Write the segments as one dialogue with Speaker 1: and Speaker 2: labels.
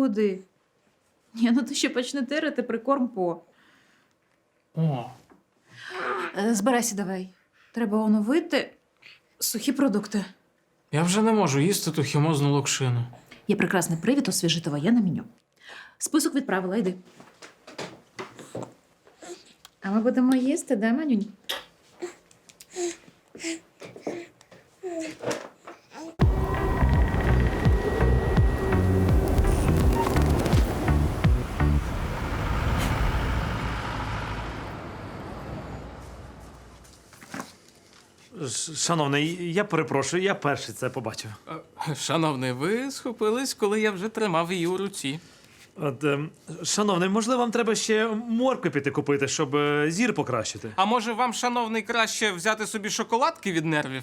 Speaker 1: Куди? Ні, ну ти ще почне тирити прикорм по.
Speaker 2: О,
Speaker 1: Е, Збирайся давай. Треба оновити сухі продукти.
Speaker 2: я вже не можу їсти ту хімозну локшину.
Speaker 1: Є прекрасний привід освіжити воєнне меню. Список відправила, йди. А ми будемо їсти, да, Манюнь?
Speaker 3: Шановний, я перепрошую, я перший це побачив.
Speaker 2: Е, Шановний, ви схопились, коли я вже тримав її у руці.
Speaker 3: От, ем, шановний, можливо, вам треба ще моркви піти купити, щоб е, зір покращити.
Speaker 2: А може вам, шановний, краще взяти собі шоколадки від нервів?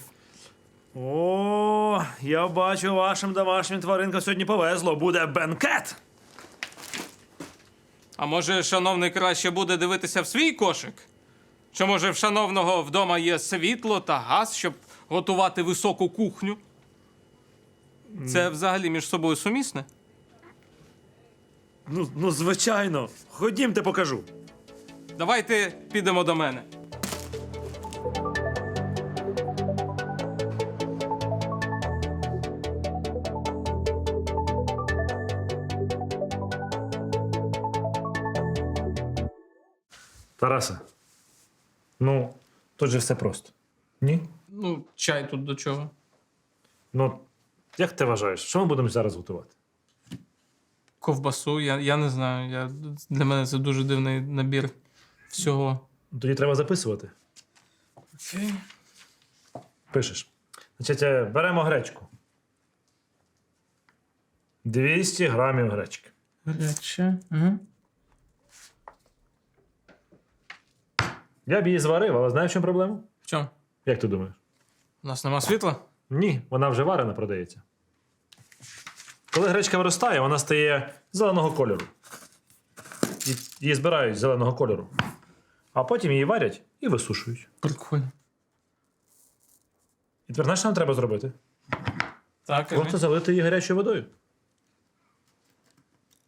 Speaker 3: О, я бачу, вашим домашнім тваринкам сьогодні повезло. Буде бенкет.
Speaker 2: А може, шановний, краще буде дивитися в свій кошик? Чи може в шановного вдома є світло та газ, щоб готувати високу кухню? Це взагалі між собою сумісне?
Speaker 3: Ну, ну, звичайно. Ходімте, покажу.
Speaker 2: Давайте підемо до мене.
Speaker 3: Тарасе. Ну, тут же все просто. Ні?
Speaker 2: Ну, чай тут до чого?
Speaker 3: Ну, як ти вважаєш, що ми будемо зараз готувати?
Speaker 2: Ковбасу, я, я не знаю. Я, для мене це дуже дивний набір всього.
Speaker 3: Тоді треба записувати.
Speaker 2: Окей.
Speaker 3: Пишеш. Значить, е, беремо гречку. 200 грамів гречки.
Speaker 2: Гаряче. Угу.
Speaker 3: Я б її зварив, але знаєш, в чому проблема?
Speaker 2: В чому?
Speaker 3: Як ти думаєш?
Speaker 2: У нас нема світла?
Speaker 3: Ні, вона вже варена продається. Коли гречка виростає, вона стає зеленого кольору. Її збирають зеленого кольору. А потім її варять і висушують.
Speaker 2: Прикольно.
Speaker 3: І тепер знаєш, що нам треба зробити?
Speaker 2: Так,
Speaker 3: Просто залити її гарячою водою.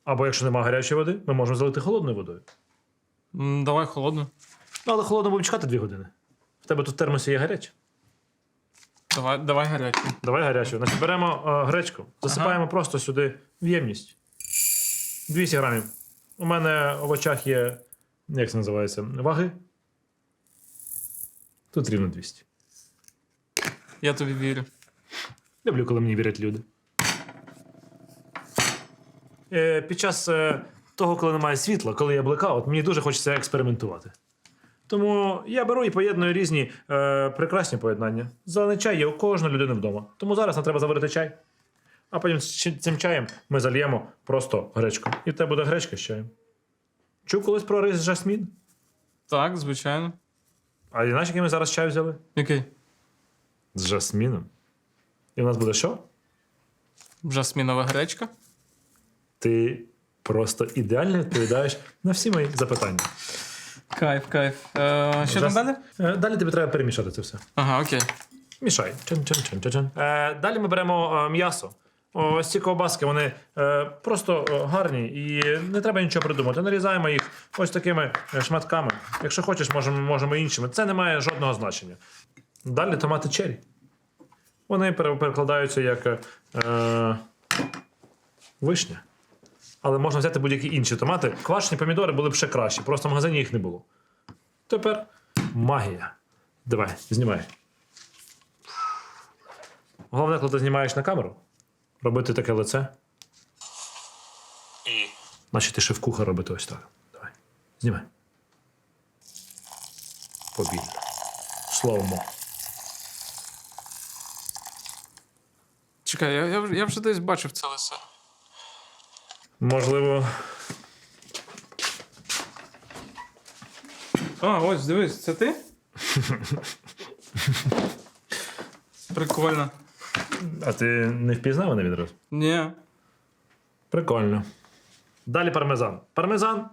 Speaker 3: Або якщо немає гарячої води, ми можемо залити холодною водою.
Speaker 2: М, Давай холодно.
Speaker 3: Ну, але холодно буде чекати дві години. В тебе тут в термосі є гаряче.
Speaker 2: Давай, давай гаряче.
Speaker 3: Давай гарячу. Значить, беремо е, гречку, засипаємо просто сюди в ємність. 200 грамів. У мене в очах є, як це називається, ваги. Тут рівно 200.
Speaker 2: Я тобі вірю.
Speaker 3: Люблю, коли мені вірять люди. Е, під час е, того, коли немає світла, коли є блекаут, мені дуже хочеться експериментувати. Тому я беру і поєдную різні е, прекрасні поєднання. Зелений чай є у кожної людини вдома. Тому зараз нам треба заварити чай. А потім з цим чаєм ми зальємо просто гречку. І в тебе буде гречка з чаєм. Чув колись про рис жасмін?
Speaker 2: Так, звичайно.
Speaker 3: А іначе який ми зараз чай взяли?
Speaker 2: Який?
Speaker 3: З жасміном. І в нас буде що?
Speaker 2: Жасмінова гречка.
Speaker 3: Ти просто ідеально відповідаєш на всі мої запитання.
Speaker 2: Кайф, кайф. Е, що там далі?
Speaker 3: Е, Далі тобі треба перемішати це все.
Speaker 2: Ага, окей.
Speaker 3: Мішай. Чин-чин-чин-чин-чин. Е, далі ми беремо е, м'ясо. Ось ці ковбаски, вони е, просто е, гарні і не треба нічого придумати. Нарізаємо їх ось такими е, шматками. Якщо хочеш, можемо, можемо іншими. Це не має жодного значення. Далі томати черрі. Вони пере- перекладаються як е, вишня. Але можна взяти будь-які інші томати. Квашені помідори були б ще кращі, просто в магазині їх не було. Тепер магія. Давай, знімай. Головне, коли ти знімаєш на камеру, робити таке лице. І. Наче ти шеф-кухар робити ось так. Давай. Знімай. Повільно. Словомо.
Speaker 2: Чекай, я, я, вже- я вже десь бачив це лисе.
Speaker 3: Можливо.
Speaker 2: А, ось, дивись, це ти? Прикольно.
Speaker 3: А ти не впізнав мене відразу?
Speaker 2: Ні.
Speaker 3: Прикольно. Далі пармезан. Пармезан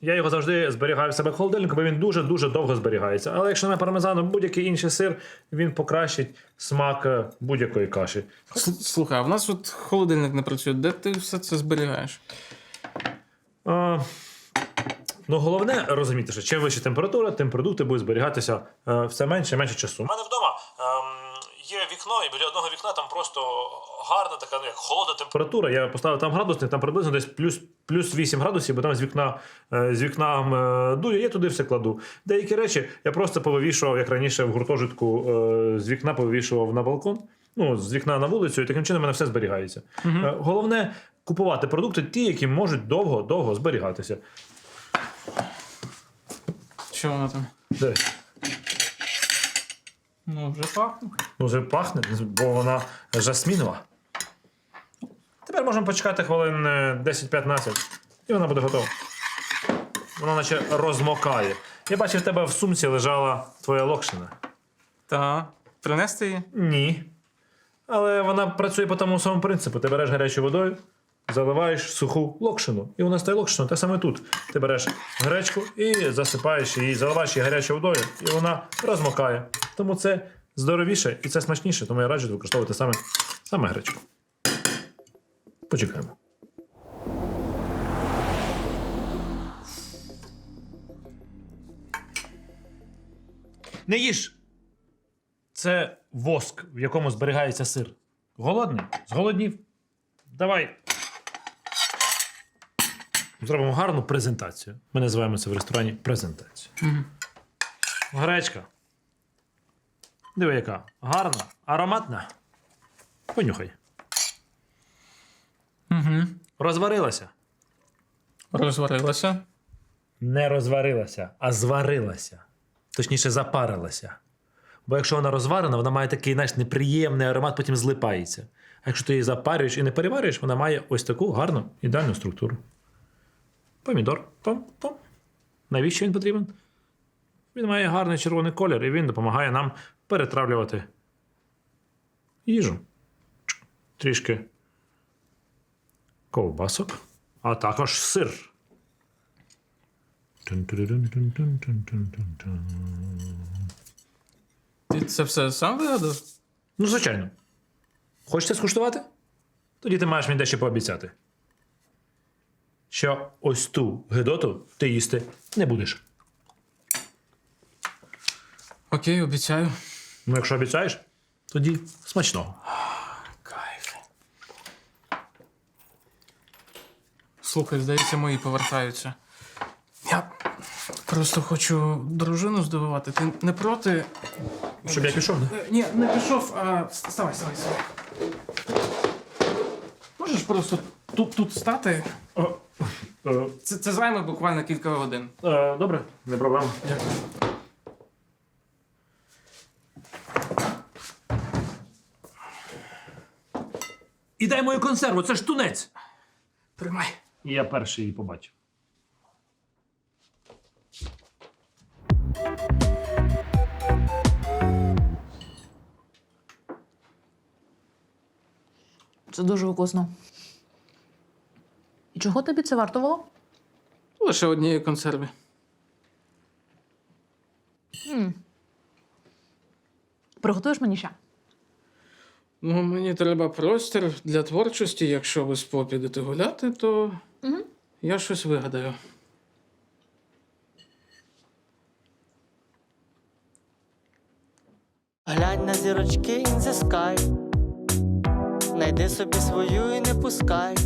Speaker 3: Я його завжди зберігаю в себе в холодильнику, бо він дуже-дуже довго зберігається. Але якщо немає пармезану, будь-який інший сир, він покращить смак е, будь-якої каші.
Speaker 2: Слухай, а в нас от холодильник не працює. Де ти все це зберігаєш?
Speaker 3: А, ну, головне розуміти, що чим вища температура, тим продукти будуть зберігатися е, все менше і менше часу. У мене вдома ем, є вікно, і біля одного вікна там просто гарна така, ну як холодна температура. Я поставив там градусник, там приблизно десь плюс, плюс 8 градусів, бо там з вікна, е, з вікна е, дує, я туди все кладу. Деякі речі я просто повивішував, як раніше в гуртожитку е, з вікна повивішував на балкон. Ну, з вікна на вулицю, і таким чином в мене все зберігається. Е, Головне купувати продукти, ті, які можуть довго-довго зберігатися.
Speaker 2: Що воно там?
Speaker 3: Де?
Speaker 2: Ну, вже пахне.
Speaker 3: Ну, вже пахне, бо вона жасмінова. Тепер можемо почекати хвилин е, 10-15, і вона буде готова. Вона наче розмокає. Я бачив, в тебе в сумці лежала твоя локшина.
Speaker 2: Та. Принести її?
Speaker 3: Ні. Але вона працює по тому самому принципу. Ти береш гарячою водою, заливаєш суху локшину. І вона стає локшиною. Так само і тут. Ти береш гречку і засипаєш її, заливаєш її гарячою водою, і вона розмокає. Тому це здоровіше і це смачніше, тому я раджу використовувати саме, саме гречку. Почекаємо. Не їж! Це воск, в якому зберігається сир. Голодний? Зголоднів? Давай. Зробимо гарну презентацію. Ми називаємо це в ресторані презентацію. Гречка. Диви, яка. Гарна, ароматна. Понюхай.
Speaker 2: Угу.
Speaker 3: Розварилася.
Speaker 2: Розварилася.
Speaker 3: Не розварилася, а зварилася. Точніше, запарилася. Бо якщо вона розварена, вона має такий знаєш, неприємний аромат, потім злипається. А якщо ти її запарюєш і не переварюєш, вона має ось таку гарну ідеальну структуру. Помідор. Пом-пом. Навіщо він потрібен? Він має гарний червоний колір, і він допомагає нам перетравлювати їжу. Трішки ковбасок, а також сир.
Speaker 2: Ти це все сам вигадав?
Speaker 3: Ну, звичайно. Хочете скуштувати? Тоді ти маєш мені дещо пообіцяти. Що ось ту гидоту ти їсти не будеш.
Speaker 2: Окей, обіцяю.
Speaker 3: Ну, якщо обіцяєш, тоді смачного.
Speaker 2: Слухай, здається, мої повертаються. Я просто хочу дружину здивувати. Ти не проти.
Speaker 3: Щоб я пішов? да?
Speaker 2: Е, Ні, не пішов, а ставай, ставай, ставай. Можеш просто тут, тут стати?
Speaker 3: О, е,
Speaker 2: Це, це займе буквально кілька годин.
Speaker 3: е, Добре, не проблема.
Speaker 2: Дякую.
Speaker 3: І дай мою консерву, це ж тунець.
Speaker 2: Тримай.
Speaker 3: І я перший її побачив.
Speaker 1: Це дуже вкусно. І чого тобі це вартувало?
Speaker 2: Лише однієї консерви.
Speaker 1: Приготуєш мені ще?
Speaker 2: Ну, мені треба простір для творчості. Якщо ви з По підете гуляти, то я щось вигадаю.
Speaker 4: Глянь на зірочки in the sky Найди собі свою і не пускай,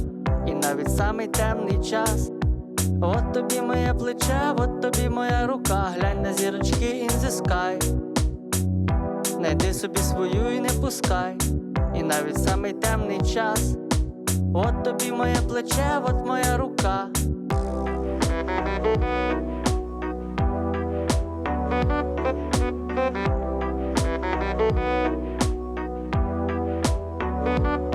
Speaker 4: і навіть самий темний час. От тобі моє плече, от тобі моя рука, глянь на зірочки in the sky Найди собі свою і не пускай, навіть самий темний час. От тобі моє плече, от моя рука. Thank you.